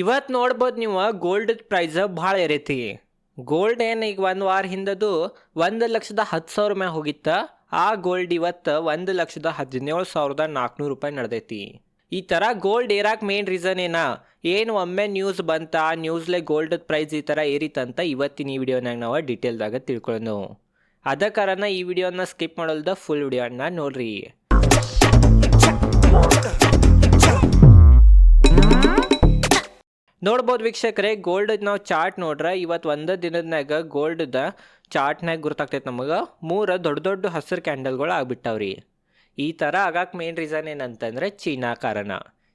ಇವತ್ತು ನೋಡ್ಬೋದು ನೀವು ಗೋಲ್ಡ್ ಪ್ರೈಸ್ ಭಾಳ ಏರೈತಿ. ಗೋಲ್ಡ್ ಏನು ಈಗ ಒಂದು ವಾರ ಹಿಂದದು ಒಂದು ಲಕ್ಷದ ಹತ್ತು ಸಾವಿರ ಮ್ಯಾಗ ಹೋಗಿತ್ತ. ಆ ಗೋಲ್ಡ್ ಇವತ್ತು ಒಂದು ಲಕ್ಷದ ಹದಿನೇಳು ಸಾವಿರದ ನಾಲ್ಕುನೂರು ರೂಪಾಯಿ ನಡೆದೈತಿ. ಈ ಥರ ಗೋಲ್ಡ್ ಏರಾಕೆ ಮೇನ್ ರೀಸನ್ ಏನಾ? ಏನು ಒಮ್ಮೆ ನ್ಯೂಸ್ ಬಂತ ಆ ನ್ಯೂಸ್ಲೆ ಗೋಲ್ಡ್ ಪ್ರೈಸ್ ಈ ಥರ ಏರಿತಂತ ಇವತ್ತಿನ ಈ ವಿಡಿಯೋನಾಗ ನಾವು ಡೀಟೇಲ್ದಾಗ ತಿಳ್ಕೊಳ್ಳೋಣ ಅದ ಕಾರಣ ಈ ವಿಡಿಯೋನ ಸ್ಕಿಪ್ ಮಾಡೋಲ್ದ ಫುಲ್ ವಿಡಿಯೋನ ನೋಡ್ರಿ. ನೋಡ್ಬೋದು ವೀಕ್ಷಕರೇ ಗೋಲ್ಡ್ ನಾವು ಚಾರ್ಟ್ ನೋಡ್ರೆ ಇವತ್ತು ಒಂದು ದಿನದಾಗ ಗೋಲ್ಡ್ದ ಚಾರ್ಟ್ನಾಗ ಗುರ್ತಾಗ್ತೈತೆ ನಮಗೆ. ಮೂರು ದೊಡ್ಡ ದೊಡ್ಡ ಹಸಿರು ಕ್ಯಾಂಡಲ್ಗಳು ಆಗ್ಬಿಟ್ಟವ್ರಿ. ಈ ಥರ ಆಗಕ್ಕೆ ಮೇನ್ ರೀಸನ್ ಏನಂತಂದ್ರೆ ಚೀನಾ ಕಾರಣ.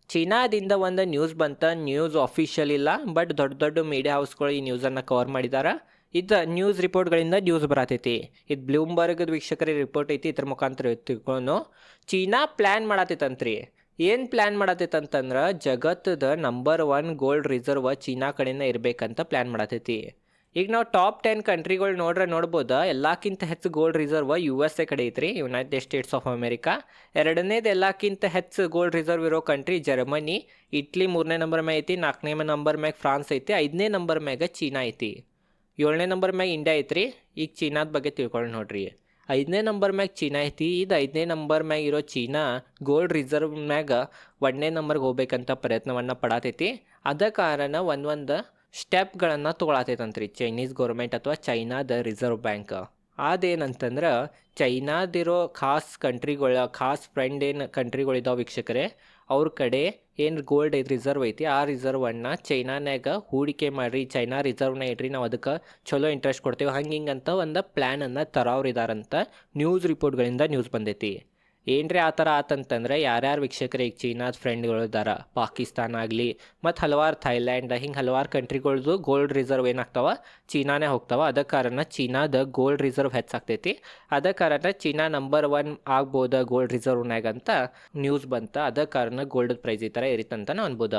ಚೀನಾದಿಂದ ಒಂದು ನ್ಯೂಸ್ ಬಂತ ನ್ಯೂಸ್ ಅಫಿಷಿಯಲ್ ಇಲ್ಲ ಬಟ್ ದೊಡ್ಡ ದೊಡ್ಡ ಮೀಡಿಯಾ ಹೌಸ್ಗಳು ಈ ನ್ಯೂಸನ್ನು ಕವರ್ ಮಾಡಿದ್ದಾರೆ ಇದು ನ್ಯೂಸ್ ರಿಪೋರ್ಟ್ಗಳಿಂದ ನ್ಯೂಸ್ ಬರತೈತಿ. ಇದು ಬ್ಲೂಮ್ಬರ್ಗದ ವೀಕ್ಷಕರ ರಿಪೋರ್ಟ್ ಐತಿ, ಇದ್ರ ಮುಖಾಂತರ ತಿಳ್ಕೊಂಡು ಚೀನಾ ಪ್ಲ್ಯಾನ್ ಮಾಡತೈತಂತ್ರಿ. ಏನು ಪ್ಲ್ಯಾನ್ ಮಾಡತೈತಂತಂದ್ರೆ ಜಗತ್ತದ number one gold reserve China ಕಡೆಯಿಂದ ಇರಬೇಕಂತ ಪ್ಲ್ಯಾನ್ ಮಾಡತ್ತೈತಿ. ಈಗ ನಾವು ಟಾಪ್ ಟೆನ್ ಕಂಟ್ರಿಗಳು ನೋಡ್ರೆ ನೋಡ್ಬೋದು ಎಲ್ಲಕ್ಕಿಂತ ಹೆಚ್ಚು gold reserve U S A ಕಡೆ ಐತ್ರಿ ಯುನೈಟೆಡ್ ಸ್ಟೇಟ್ಸ್ ಆಫ್ ಅಮೇರಿಕಾ ಎರಡನೇದು ಎಲ್ಲಕ್ಕಿಂತ ಹೆಚ್ಚು ಗೋಲ್ಡ್ ರಿಸರ್ವ್ ಇರೋ ಕಂಟ್ರಿ ಜರ್ಮನಿ, ಇಟ್ಲಿ ಮೂರನೇ ನಂಬರ್ ಮ್ಯಾಗ ಐತಿ, ನಾಲ್ಕನೇ ನಂಬರ್ ಮ್ಯಾಗ ಫ್ರಾನ್ಸ್ ಐತಿ, ಐದನೇ ನಂಬರ್ ಮ್ಯಾಗ ಚೀನಾ ಐತಿ. ಏಳನೇ ನಂಬರ್ ಮ್ಯಾಗ ಇಂಡಿಯಾ ಐತ್ರಿ, ಈಗ ಚೀನಾದ ಬಗ್ಗೆ ತಿಳ್ಕೊಂಡು ನೋಡ್ರಿ. ಐದನೇ ನಂಬರ್ ಮ್ಯಾಗ ಚೀನಾ ಐತಿ, ಇದು ಐದನೇ ನಂಬರ್ ಮ್ಯಾಗ ಇರೋ ಚೀನಾ ಗೋಲ್ಡ್ ರಿಸರ್ವ್ ಮ್ಯಾಗ ಒಂದನೇ ನಂಬರ್ಗೆ ಹೋಗ್ಬೇಕಂತ ಪ್ರಯತ್ನವನ್ನು ಪಡಾತೈತಿ. ಅದ ಕಾರಣ ಒಂದೊಂದು ಸ್ಟೆಪ್ಗಳನ್ನು ತೊಗೊಳತೈತಂತ್ರಿ ಚೈನೀಸ್ ಗೌರ್ಮೆಂಟ್ ಅಥವಾ ಚೈನಾದ ರಿಸರ್ವ್ ಬ್ಯಾಂಕ್. ಅದೇನಂತಂದ್ರೆ ಚೈನಾದಿರೋ ಖಾಸ್ ಕಂಟ್ರಿಗಳ, ಖಾಸ್ ಫ್ರೆಂಡ್ ಏನು ಕಂಟ್ರಿಗಳಿದಾವೆ ವೀಕ್ಷಕರೇ? ಅವ್ರ ಕಡೆ ಏನು ಗೋಲ್ಡ್ ಐತಿ ರಿಸರ್ವ್ ಐತಿ, ಆ ರಿಸರ್ವನ್ನು ಚೈನಾನಾಗ ಹೂಡಿಕೆ ಮಾಡಿರಿ, ಚೈನಾ ರಿಸರ್ವ್ನ ಇಡ್ರಿ, ನಾವು ಅದಕ್ಕೆ ಚಲೋ ಇಂಟ್ರೆಸ್ಟ್ ಕೊಡ್ತೇವೆ. ಹಂಗೆ ಹಿಂಗೆ ಅಂತ ಒಂದು ಪ್ಲ್ಯಾನನ್ನು ತರೋರು ಇದಾರಂತ ನ್ಯೂಸ್ ರಿಪೋರ್ಟ್ಗಳಿಂದ ನ್ಯೂಸ್ ಬಂದೈತಿ. ಏನ್ರಿ ಆ ಥರ ಆತಂತಂದ್ರೆ ಯಾರ್ಯಾರು ವೀಕ್ಷಕರು ಈಗ ಚೀನಾದ ಫ್ರೆಂಡ್ಗಳು ಇದಾರ ಪಾಕಿಸ್ತಾನ ಆಗಲಿ, ಮತ್ತು ಹಲವಾರು ಥೈಲ್ಯಾಂಡ್ ಹಿಂಗೆ ಹಲವಾರು ಕಂಟ್ರಿಗಳ್ದು ಗೋಲ್ಡ್ ರಿಸರ್ವ್ ಏನಾಗ್ತಾವ? ಚೀನಾನೇ ಹೋಗ್ತಾವ. ಅದ ಕಾರಣ ಚೀನಾದ ಗೋಲ್ಡ್ ರಿಸರ್ವ್ ಹೆಚ್ಚಾಗ್ತೈತಿ. ಅದ ಕಾರಣ ಚೀನಾ ನಂಬರ್ ಒನ್ ಆಗ್ಬೋದ ಗೋಲ್ಡ್ ರಿಸರ್ವ್ನಾಗ ಅಂತ ನ್ಯೂಸ್ ಬಂತ. ಅದ ಕಾರಣ ಗೋಲ್ಡ್ ಪ್ರೈಸ್ ಈ ಥರ ಏರಿತಂತ ಅನ್ಬೋದ.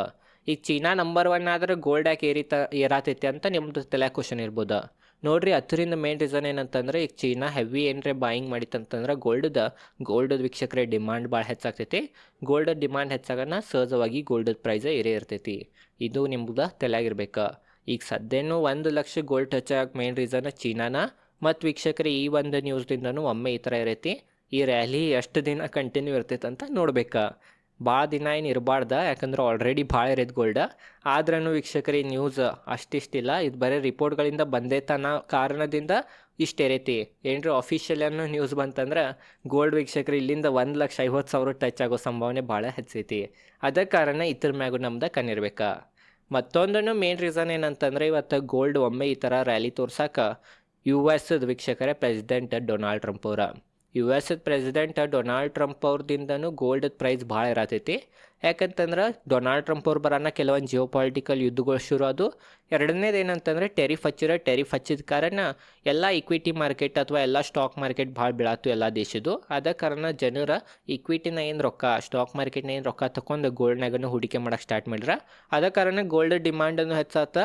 ಈಗ ಚೀನಾ ನಂಬರ್ ಒನ್ ಆದ್ರೆ ಗೋಲ್ಡ್ ಯಾಕೆ ಏರಿತ, ಏರಾತೈತಿ ಅಂತ ನಿಮ್ಮದು ತಲೆ ಕ್ವಶನ್ ಇರ್ಬೋದು. ನೋಡ್ರಿ, ಹತ್ತರಿಂದ ಮೇನ್ ರೀಸನ್ ಏನಂತಂದ್ರೆ, ಈಗ ಚೀನಾ ಹೆವಿ ಏನರೇ ಬಾಯಿಂಗ್ ಮಾಡಿತ್ತಂತಂದ್ರೆ ಗೋಲ್ಡ್ದ ಗೋಲ್ಡ್ ವೀಕ್ಷಕರೇ ಡಿಮಾಂಡ್ ಭಾಳ ಹೆಚ್ಚಾಗ್ತೈತಿ. ಗೋಲ್ಡ್ ಡಿಮಾಂಡ್ ಹೆಚ್ಚಾಗನ ಸಹಜವಾಗಿ ಗೋಲ್ಡ್ ಪ್ರೈಸ್ ಏರೇ ಇರ್ತೈತಿ. ಇದು ನಿಮ್ದು ತಲೆಯಾಗಿರ್ಬೇಕು. ಈಗ ಸದ್ಯನೂ ಒಂದು ಲಕ್ಷ ಗೋಲ್ಡ್ ಟಚ್ ಆಗಕ್ಕೆ ಮೇನ್ ರೀಸನ್ ಚೀನಾನ, ಮತ್ತು ವೀಕ್ಷಕರೇ ಈ ಒಂದು ನ್ಯೂಸ್ದಿಂದನೂ ಒಮ್ಮೆ ಈ ಥರ ಇರೈತಿ. ಈ ರ್ಯಾಲಿ ಎಷ್ಟು ದಿನ ಕಂಟಿನ್ಯೂ ಇರ್ತೈತೆ ಅಂತ ನೋಡ್ಬೇಕಾ. ಭಾಳ ದಿನ ಏನು ಇರಬಾರ್ದ, ಯಾಕಂದ್ರೆ ಆಲ್ರೆಡಿ ಭಾಳ ಇರೋದು ಗೋಲ್ಡ್ ಆದ್ರೂ ವೀಕ್ಷಕರಿ ನ್ಯೂಸ್ ಅಷ್ಟಿಷ್ಟಿಲ್ಲ. ಇದು ಬರೀ ರಿಪೋರ್ಟ್ಗಳಿಂದ ಬಂದೇ ತನ ಕಾರಣದಿಂದ ಇಷ್ಟು ಇರೈತಿ. ಏನರ ಅಫಿಷಿಯಲ್ ಅನ್ನೋ ನ್ಯೂಸ್ ಬಂತಂದ್ರೆ ಗೋಲ್ಡ್ ವೀಕ್ಷಕರು, ಇಲ್ಲಿಂದ ಒಂದು ಲಕ್ಷ ಐವತ್ತು ಸಾವಿರ ಟಚ್ ಆಗೋ ಸಂಭಾವನೆ ಭಾಳ ಹೆಚ್ಚೈತಿ. ಅದ ಕಾರಣ ಇದ್ರ ಮ್ಯಾಗೂ ನಮ್ದು ಕಣ್ಣಿರ್ಬೇಕು. ಮತ್ತೊಂದನ್ನು ಮೇನ್ ರೀಸನ್ ಏನಂತಂದ್ರೆ, ಇವತ್ತು ಗೋಲ್ಡ್ ಒಮ್ಮೆ ಈ ಥರ ರ್ಯಾಲಿ ತೋರ್ಸಕ್ಕೆ ಯು ಎಸ್ ವೀಕ್ಷಕರೇ ಪ್ರೆಸಿಡೆಂಟ್ ಡೊನಾಲ್ಡ್ ಟ್ರಂಪ್ ಅವರ. U S president Donald Trump ಅವ್ರದಿಂದನೂ gold price ಭಾಳ ಇರತೈತಿ. ಯಾಕಂತಂದ್ರೆ ಡೊನಾಲ್ಡ್ ಟ್ರಂಪ್ ಅವ್ರು ಬರೋಣ ಕೆಲವೊಂದು ಜಿಯೋ ಪಾಲಿಟಿಕಲ್ ಯುದ್ಧಗಳು ಶುರು ಅದು ಎರಡನೇದು ಏನಂತಂದ್ರೆ ಟೆರಿಫ್ ಹಚ್ಚಿರೋ ಟೆರಿಫ್ ಹಚ್ಚಿದ ಕಾರಣ ಎಲ್ಲ ಇಕ್ವಿಟಿ ಮಾರ್ಕೆಟ್ ಅಥವಾ ಎಲ್ಲ ಸ್ಟಾಕ್ ಮಾರ್ಕೆಟ್ ಭಾಳ ಬೀಳಾತು ಎಲ್ಲ ದೇಶದ್ದು. ಅದ ಕಾರಣ ಜನರ ಇಕ್ವಿಟಿನ ಏನು ರೊಕ್ಕ ಸ್ಟಾಕ್ ಮಾರ್ಕೆಟ್ನ ಏನು ರೊಕ್ಕ ತಗೊಂಡು ಗೋಲ್ಡ್ನಾಗನು ಹೂಡಿಕೆ ಮಾಡೋಕೆ ಸ್ಟಾರ್ಟ್ ಮಾಡ್ಯಾರ ಅದ ಕಾರಣ ಗೋಲ್ಡ್ ಡಿಮಾಂಡನ್ನು ಹೆಚ್ಚಾತ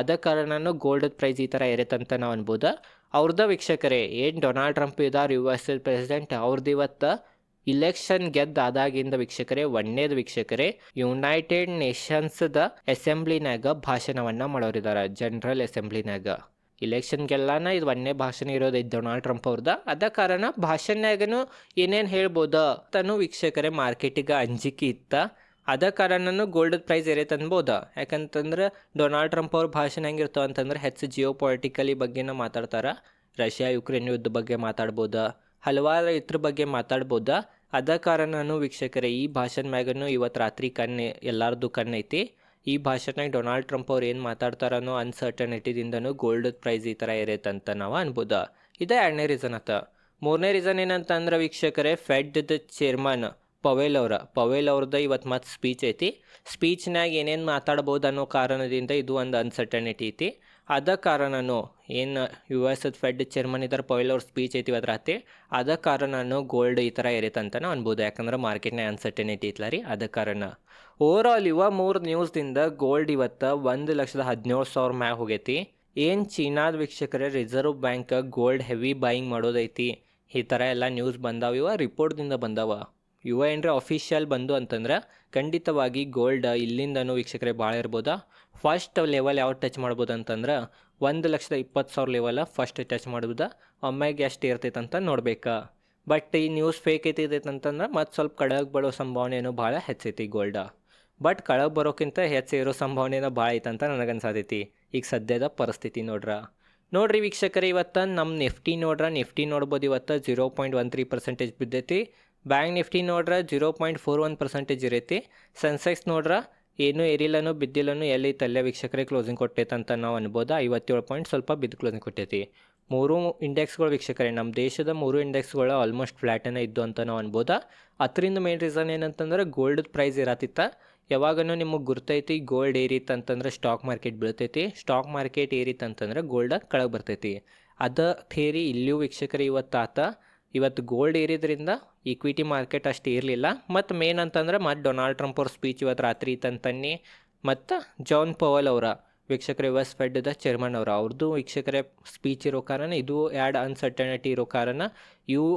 ಅದ ಕಾರಣನೂ ಗೋಲ್ಡ್ ಪ್ರೈಸ್ ಈ ಥರ ಇರತ್ತಂತ ನಾವು ಅನ್ಬೋದು. ಅವ್ರದ್ದು ವೀಕ್ಷಕರೇ, ಏನು ಡೊನಾಲ್ಡ್ ಟ್ರಂಪ್ ಇದ್ದಾರೆ ಯು ಎಸ್ ಪ್ರೆಸಿಡೆಂಟ್ ಅವ್ರದ್ದು ಇವತ್ತು ಇಲೆಕ್ಷನ್ ಗೆದ್ದಾದಾಗಿಂದ ವೀಕ್ಷಕರೇ ಒಂದೇದು ವೀಕ್ಷಕರೇ ಯುನೈಟೆಡ್ ನೇಷನ್ಸ್ದ ಅಸೆಂಬ್ಲಿನಾಗ ಭಾಷಣವನ್ನ ಮಾಡೋರಿದ್ದಾರೆ ಜನರಲ್ ಅಸೆಂಬ್ಲಿನಾಗ ಇಲೆಕ್ಷನ್ ಗೆಲ್ಲಾನ ಇದು ಒಂದೇ ಭಾಷಣ ಇರೋದೈತಿ ಡೊನಾಲ್ಡ್ ಟ್ರಂಪ್ ಅವ್ರದ. ಅದ ಕಾರಣ ಭಾಷಣನಾಗನು ಏನೇನು ಹೇಳ್ಬೋದ ತನು ವೀಕ್ಷಕರೇ ಮಾರ್ಕೆಟಿಗೆ ಅಂಜಿಕೆ ಇತ್ತ. ಅದ ಕಾರಣನೂ ಗೋಲ್ಡ್ ಪ್ರೈಸ್ ಏರೈತೆ ಅನ್ಬೋದ ಯಾಕಂತಂದ್ರೆ ಡೊನಾಲ್ಡ್ ಟ್ರಂಪ್ ಅವ್ರ ಭಾಷಣ ಹೆಂಗಿರ್ತಾವ ಅಂತಂದ್ರೆ ಹೆಚ್ಚು ಜಿಯೋ ಪೊಲಿಟಿಕಲಿ ಬಗ್ಗೆನ ಮಾತಾಡ್ತಾರೆ. ರಷ್ಯಾ ಯುಕ್ರೇನ್ ಯುದ್ಧ ಬಗ್ಗೆ ಮಾತಾಡ್ಬೋದ. ಹಲವಾರು ಇದ್ರ ಬಗ್ಗೆ ಮಾತಾಡ್ಬೋದ? ಅದ ಕಾರಣನೂ ವೀಕ್ಷಕರೇ, ಈ ಭಾಷಣ ಮ್ಯಾಗನು ಇವತ್ತು ರಾತ್ರಿ ಕಣ್ಣು, ಎಲ್ಲಾರ್ದು ಕಣ್ಣೈತಿ. ಈ ಭಾಷಣ ಡೊನಾಲ್ಡ್ ಟ್ರಂಪ್ ಅವ್ರು ಏನು ಮಾತಾಡ್ತಾರನೋ ಅನ್ಸರ್ಟನಿಟಿದಿಂದನೂ ಗೋಲ್ಡ್ ಪ್ರೈಸ್ ಈ ಥರ ಅಂತ ನಾವು ಅನ್ಬೋದು? ಇದೇ ಎರಡನೇ ರೀಸನ್ ಆತ ಮೂರನೇ ರೀಸನ್ ಏನಂತಂದ್ರೆ ವೀಕ್ಷಕರೇ ಫೆಡ್ ಚೇರ್ಮನ್ ಪವೇಲ್ ಅವರ. ಪವೇಲ್ ಅವ್ರದ್ದು ಇವತ್ತು ಮತ್ತು ಸ್ಪೀಚ್ ಐತಿ. ಸ್ಪೀಚ್ನಾಗ ಏನೇನು ಮಾತಾಡ್ಬೋದು ಅನ್ನೋ ಕಾರಣದಿಂದ ಇದು ಒಂದು ಅನ್ಸರ್ಟನಿಟಿ ಐತಿ. ಅದ ಕಾರಣನೂ ಏನು ಯು ಎಸ್ ಫೆಡ್ ಚೇರ್ಮನ್ ಇದ್ದಾರೆ ಪವೇಲ್ ಅವ್ರ ಸ್ಪೀಚ್ ಐತಿ ಇವತ್ತು ರಾತ್ರಿ. ಅದ ಕಾರಣನೂ ಗೋಲ್ಡ್ ಈ ಥರ ಇರೈತಂತ ನಾವು ಅನ್ಬೋದು. ಯಾಕಂದ್ರೆ ಮಾರ್ಕೆಟ್ನಾಗ ಅನ್ಸರ್ಟನಿಟಿ ಇತ್ತಲ್ಲ ರೀ, ಅದ ಕಾರಣ. ಓವರ್ ಆಲ್ ಇವ ಮೂರು ನ್ಯೂಸ್ದಿಂದ ಗೋಲ್ಡ್ ಇವತ್ತು ಒಂದು ಲಕ್ಷದ ಹದಿನೇಳು ಸಾವಿರ ಮ್ಯಾಗ ಹೋಗೈತಿ. ಏನು ಚೀನಾದ ವೀಕ್ಷಕರೇ reserve bank gold heavy buying ಮಾಡೋದೈತಿ. ಈ ಥರ ಎಲ್ಲ ನ್ಯೂಸ್ ಬಂದಾವ ಇವ ರಿಪೋರ್ಟ್ದಿಂದ ಬಂದಾವ. ಯುವ ಏನರ ಅಫಿಷಿಯಲ್ ಬಂದು ಅಂತಂದ್ರೆ ಖಂಡಿತವಾಗಿ ಗೋಲ್ಡ್ ಇಲ್ಲಿಂದನೂ ವೀಕ್ಷಕರೇ ಭಾಳ ಇರ್ಬೋದು? ಫಸ್ಟ್ ಲೆವೆಲ್ ಯಾವ ಟಚ್ ಮಾಡ್ಬೋದು ಅಂತಂದ್ರೆ ಒಂದು ಲಕ್ಷದ ಇಪ್ಪತ್ತು ಸಾವಿರ ಲೆವೆಲ ಫಸ್ಟ್ ಟಚ್ ಮಾಡ್ಬೋದು ಒಮ್ಮೆಗೆ ಎಷ್ಟು ಇರ್ತೈತೆ ಅಂತ ನೋಡ್ಬೇಕು. ಬಟ್ ಈ ನ್ಯೂಸ್ ಫೇಕ್ ಐತೈತೆ ಅಂತಂದ್ರೆ ಮತ್ತು ಸ್ವಲ್ಪ ಕಡೆಗೆ ಬರೋ ಸಂಭಾವನೆಯೂ ಭಾಳ ಹೆಚ್ಚೈತಿ ಗೋಲ್ಡ ಬಟ್ ಕಳಗೆ ಬರೋಕ್ಕಿಂತ ಹೆಚ್ಚು ಇರೋ ಸಂಭಾವನೆನ ಭಾಳ ಐತಂತ ನನಗನ್ಸಾತೈತಿ. ಈಗ ಸದ್ಯದ ಪರಿಸ್ಥಿತಿ ನೋಡ್ರ. ನೋಡ್ರಿ ವೀಕ್ಷಕರೇ, ಇವತ್ತು ನಮ್ಮ ನಿಫ್ಟಿ ನೋಡ್ರ ನಿಫ್ಟಿ ನೋಡ್ಬೋದು, ಇವತ್ತು zero point one three percentage ಬಿದ್ದೈತಿ. Bank Nifty ನೋಡ್ರೆ zero point four one percentage ಇರೈತಿ. Sensex ನೋಡ್ರೆ ಏನೂ ಏರಿಲ್ಲನೂ ಬಿದ್ದಿಲ್ಲನೂ ಎಲ್ಲಿ ತಲೆ ವೀಕ್ಷಕರೇ ಕ್ಲೋಸಿಂಗ್ ಕೊಟ್ಟೈತೆ ಅಂತ ನಾವು ಅನ್ಬೋದು. ಐವತ್ತೇಳು ಪಾಯಿಂಟ್ ಸ್ವಲ್ಪ ಬಿದ್ದು ಕ್ಲೋಸಿಂಗ್ ಕೊಟ್ಟೈತಿ. ಮೂರು ಇಂಡೆಕ್ಸ್ಗಳು ವೀಕ್ಷಕರೇ ನಮ್ಮ ದೇಶದ ಮೂರು ಇಂಡೆಕ್ಸ್ಗಳು ಆಲ್ಮೋಸ್ಟ್ ಫ್ಲ್ಯಾಟನೇ ಇದ್ದು ಅಂತ ನಾವು ಅನ್ಬೋದಾ. ಅದರಿಂದ ಮೇನ್ ರೀಸನ್ ಏನಂತಂದ್ರೆ ಗೋಲ್ಡ್ ಪ್ರೈಸ್ ಇರತ್ತಿತ್ತ. ಯಾವಾಗನೂ ನಿಮಗೆ ಗುರ್ತೈತಿ ಗೋಲ್ಡ್ ಏರಿತ್ತು ಅಂತಂದ್ರೆ ಸ್ಟಾಕ್ ಮಾರ್ಕೆಟ್ ಬೀಳ್ತೈತಿ. ಸ್ಟಾಕ್ ಮಾರ್ಕೆಟ್ ಏರಿತ್ತು ಅಂತಂದ್ರೆ ಗೋಲ್ಡ್ ಕೆಳಗೆ ಬರ್ತೈತಿ. ಅದ ಥೇರಿ ಇಲ್ಲಿಯೂ ವೀಕ್ಷಕರು ಇವತ್ತು ಆತ ಇವತ್ತು ಗೋಲ್ಡ್ ಏರಿದ್ರಿಂದ ಈಕ್ವಿಟಿ ಮಾರ್ಕೆಟ್ ಅಷ್ಟು ಇರಲಿಲ್ಲ. ಮತ್ತು ಮೇನ್ ಅಂತಂದ್ರೆ ಮತ್ತು ಡೊನಾಲ್ಡ್ ಟ್ರಂಪ್ ಅವ್ರ ಸ್ಪೀಚ್ ಇವತ್ತು ರಾತ್ರಿ ತಂತನ್ನಿ ಮತ್ತು ಜಾನ್ ಪವಲ್ ಅವರ ವೀಕ್ಷಕರ ಯುವಸ್ ಫೆಡ್ದ ಚೇರ್ಮನ್ ಅವರು. ಅವ್ರದ್ದು ವೀಕ್ಷಕರೇ ಸ್ಪೀಚ್ ಇರೋ ಕಾರಣ, ಇದು ಆ್ಯಡ್ ಅನ್ಸರ್ಟನಿಟಿ ಇರೋ ಕಾರಣ ಇವು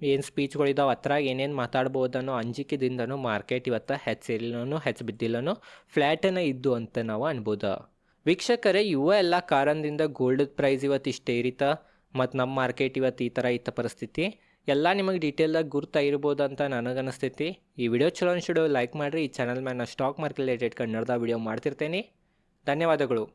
ಏನು ಸ್ಪೀಚ್ಗಳಿದಾವೆ ಹತ್ರ ಏನೇನು ಮಾತಾಡ್ಬೋದನ್ನೋ ಅಂಜಿಕೆದಿಂದನೂ ಮಾರ್ಕೆಟ್ ಇವತ್ತು ಹೆಚ್ಚಿಲ್ಲನೂ ಹೆಚ್ಚು ಬಿದ್ದಿಲ್ಲನೋ ಫ್ಲ್ಯಾಟನೇ ಇದ್ದು ಅಂತ ನಾವು ಅನ್ಬೋದು. ವೀಕ್ಷಕರೇ, ಇವ ಎಲ್ಲ ಕಾರಣದಿಂದ ಗೋಲ್ಡ್ ಪ್ರೈಸ್ ಇವತ್ತು ಇಷ್ಟೇ ಇರಿತ ಮತ್ತು ನಮ್ಮ ಮಾರ್ಕೆಟ್ ಇವತ್ತು ಈ ಥರ ಇತ್ತ ಪರಿಸ್ಥಿತಿ. ಎಲ್ಲ ನಿಮಗೆ ಡೀಟೇಲ್ದಾಗ ಗುರ್ತಾಗಿರ್ಬೋದು ಅಂತ ಅಂತ ನನಗನ್ನಿಸ್ತೈತಿ ಈ ವಿಡಿಯೋ ಚಲೋ ಅನ್ಸಿಡೋ ಲೈಕ್ ಮಾಡಿರಿ. ಈ ಚಾನಲ್ ಮೇಲೆ ನಾನು ಸ್ಟಾಕ್ ಮಾರ್ಕೆಟ್ ರಿಲೇಟೆಡ್ ಕನ್ನಡದ ವಿಡಿಯೋ ಮಾಡ್ತಿರ್ತೇನೆ. ಧನ್ಯವಾದಗಳು.